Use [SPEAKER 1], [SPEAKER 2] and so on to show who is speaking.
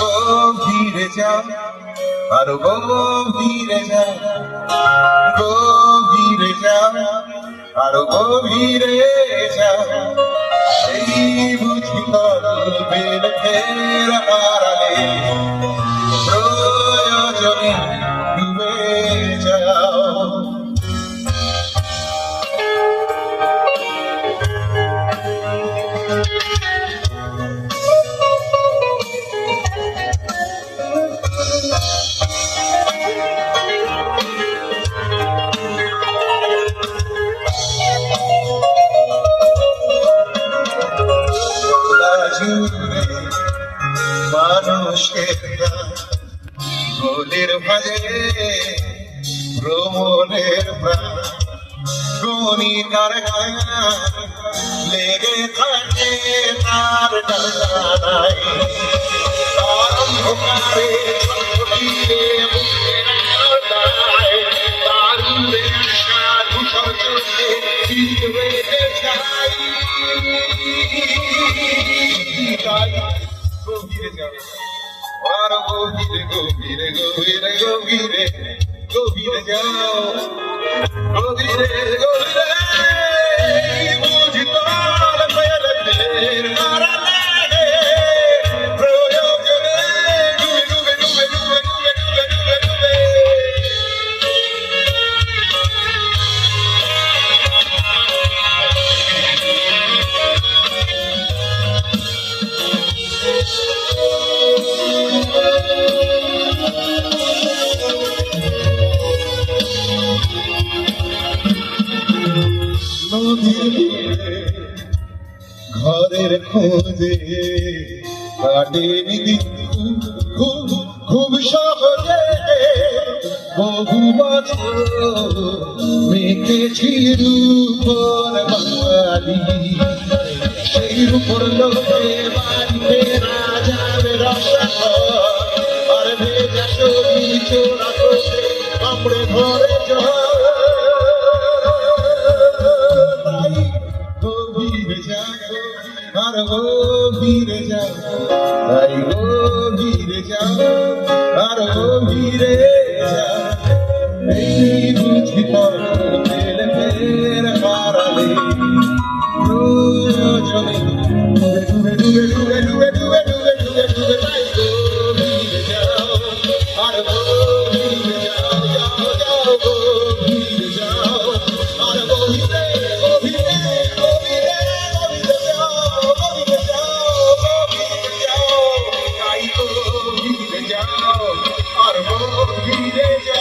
[SPEAKER 1] গভীরে যা, আর গভীরে যা গভীরে যা, আর গভীরে যা। সেই বুঝি করবে ফের আড়ালে জুড়ে মানুষের গোলের ভাজে ভ্রমণের প্রাণ গণিকার লেগে থাকে তার ডালায় গভীরে যাবে আর গভীরে গভীরে গভীরে গভীরে গভীরে যাও ঘরের খোঁজে কাটেনি খুব খুব সহজে বহু বছর মেখেছি রূপর বাঙালি সেই রূপর লোকে ভিড়ে যাও। তাই গো ভিড়ে যাও আরও ভিড়ে যাও। বুঝি পর Yeah.